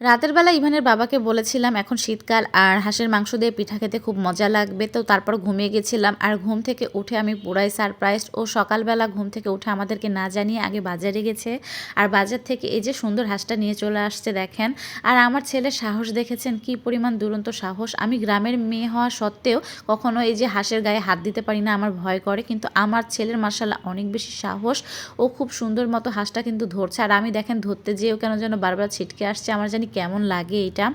রাতের বেলা ইভানের বাবাকে বলেছিলাম, এখন শীতকাল আর হাঁসের মাংস দিয়ে পিঠা খেতে খুব মজা লাগবে। তো তারপর ঘুমিয়ে গেছিলাম আর ঘুম থেকে উঠে আমি পুরাই সারপ্রাইজ ও সকালবেলা ঘুম থেকে উঠে আমাদেরকে না জানিয়ে আগে বাজারে গেছে। আর বাজার থেকে এই যে সুন্দর হাঁসটা নিয়ে চলে আসছে দেখেন, আর আমার ছেলের সাহস দেখেছেন কি পরিমাণ দুরন্ত সাহস। আমি গ্রামের মেয়ে হওয়া সত্ত্বেও কখনো এই যে হাঁসের গায়ে হাত দিতে পারি না, আমার ভয় করে। কিন্তু আমার ছেলের মার্শাল্লাহ অনেক বেশি সাহস। ও খুব সুন্দর মতো হাঁসটা কিন্তু ধরছে। আর আমি দেখেন ধরতে যেয়েও কেন যেন বারবার ছিটকে আসছে। আমার জানি কেমন লাগে এটা?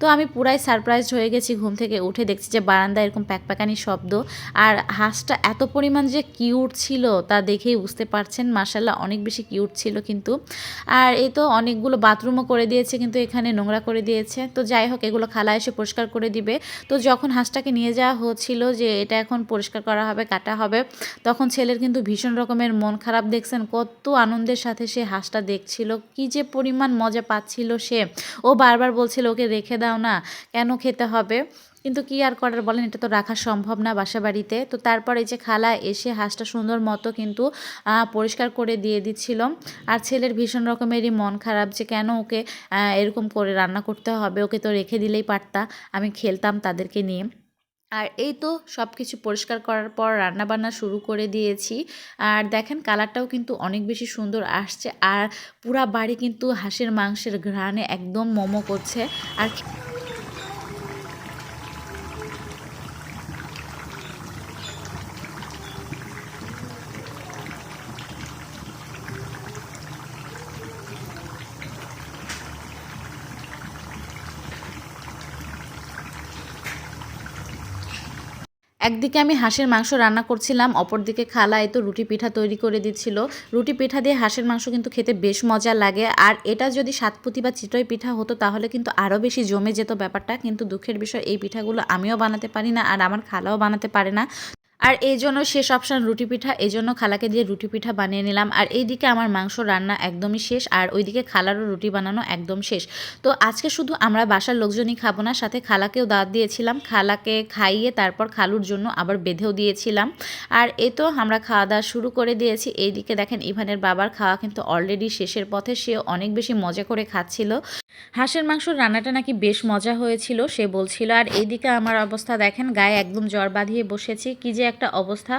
তো আমি পুরাই সারপ্রাইজ হয়ে গেছি ঘুম থেকে উঠে। দেখছি যে বারান্দায় এরকম প্যাকপ্যাকানি শব্দ। আর হাঁসটা এত পরিমাণ যে কিউট ছিল তা দেখেই বুঝতে পারছেন। মাসাল্লাহ অনেক বেশি কিউট ছিল কিন্তু। আর এই তো অনেকগুলো বাথরুমও করে দিয়েছে কিন্তু এখানে নোংরা করে দিয়েছে। তো যাই হোক, এগুলো খালা এসে পরিষ্কার করে দিবে। তো যখন হাঁসটাকে নিয়ে যাওয়া হচ্ছিল যে এটা এখন পরিষ্কার করা হবে, কাটা হবে, তখন ছেলের কিন্তু ভীষণ রকমের মন খারাপ। দেখছেন কত আনন্দের সাথে সে হাঁসটা দেখছিল। কি যে পরিমাণ মজা পাচ্ছিল সে। ও বারবার বলছিল, ওকে রেখে দাও না, কেন খেতে হবে? কিন্তু কি আর করার বলেন, এটা তো রাখা সম্ভব না বাসা বাড়িতে তো তারপর এই যে খালা এসে হাঁসটা সুন্দর মতো কিন্তু পরিষ্কার করে দিয়ে দিচ্ছিল। আর ছেলের ভীষণ রকমেরই মন খারাপ যে কেন ওকে এরকম করে রান্না করতে হবে, ওকে তো রেখে দিলেই পারতা, আমি খেলতাম তাদেরকে নিয়ে। আর এই তো সব কিছু পরিষ্কার করার পর রান্নাবান্না শুরু করে দিয়েছি। আর দেখেন কালারটাও কিন্তু অনেক বেশি সুন্দর আসছে। আর পুরা বাড়ি কিন্তু হাঁসের মাংসের ঘ্রাণে একদম মোমো করছে। আর একদিকে আমি হাঁসের মাংস রান্না করছিলাম, অপরদিকে খালা এতো রুটি পিঠা তৈরি করে দিচ্ছিল। রুটি পিঠা দিয়ে হাঁসের মাংস কিন্তু খেতে বেশ মজা লাগে। আর এটা যদি সাতপুতি বা চিতই পিঠা হতো, তাহলে কিন্তু আরও বেশি জমে যেত ব্যাপারটা। কিন্তু দুঃখের বিষয়, এই পিঠাগুলো আমিও বানাতে পারি না আর আমার খালাও বানাতে পারে না। আর এই জন্য শেষ অপশান রুটি পিঠা, এই জন্য খালাকে দিয়ে রুটি পিঠা বানিয়ে নিলাম। আর এইদিকে আমার মাংস রান্না একদমই শেষ, আর ওইদিকে খালারও রুটি বানানো একদম শেষ। তো আজকে শুধু আমরা বাসার লোকজনই খাব না, সাথে খালাকেও দাঁত দিয়েছিলাম। খালাকে খাইয়ে তারপর খালুর জন্য আবার বেঁধেও দিয়েছিলাম। আর এ তো আমরা খাওয়া দাওয়া শুরু করে দিয়েছি। এইদিকে দেখেন ইভানের বাবার খাওয়া কিন্তু অলরেডি শেষের পথে। সে অনেক বেশি মজা করে খাচ্ছিল। হাঁসের মাংস রান্নাটা নাকি বেশ মজা হয়েছিল, সে বলছিল। আর এইদিকে আমার অবস্থা দেখেন, গায়ে একদম জ্বর বাঁধিয়ে বসেছি। কি যে একটা অবস্থা।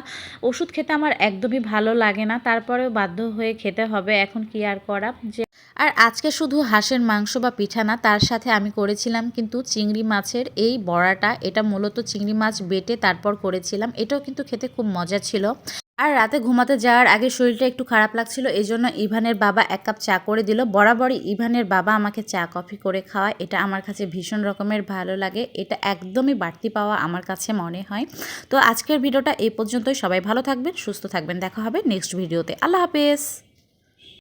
ওষুধ খেতে আমার একদমই ভালো লাগে না, তারপরেও বাধ্য হয়ে খেতে হবে, এখন কি আর করা? যে আর আজকে শুধু হাঁসের মাংস বা পিঠা না, তার সাথে আমি করেছিলাম কিন্তু চিংড়ি মাছের এই বড়াটা, এটা মূলত চিংড়ি মাছ বেটে তারপর করেছিলাম, এটাও কিন্তু খেতে খুব মজা ছিল। আর রাতে ঘুমাতে যাওয়ার আগে শরীরটা একটু খারাপ লাগছিল এই জন্য ইভানের বাবা এক কাপ চা করে দিল। বরাবরই ইভানের বাবা আমাকে চা, কফি করে খাওয়ায়, এটা আমার কাছে ভীষণ রকমের ভালো লাগে, এটা একদমই বাড়তি পাওয়া আমার কাছে মনে হয়। তো আজকের ভিডিওটা এই পর্যন্তই, সবাই ভালো থাকবেন, সুস্থ থাকবেন, দেখা হবে নেক্সট ভিডিওতে। আল্লাহ হাফেজ।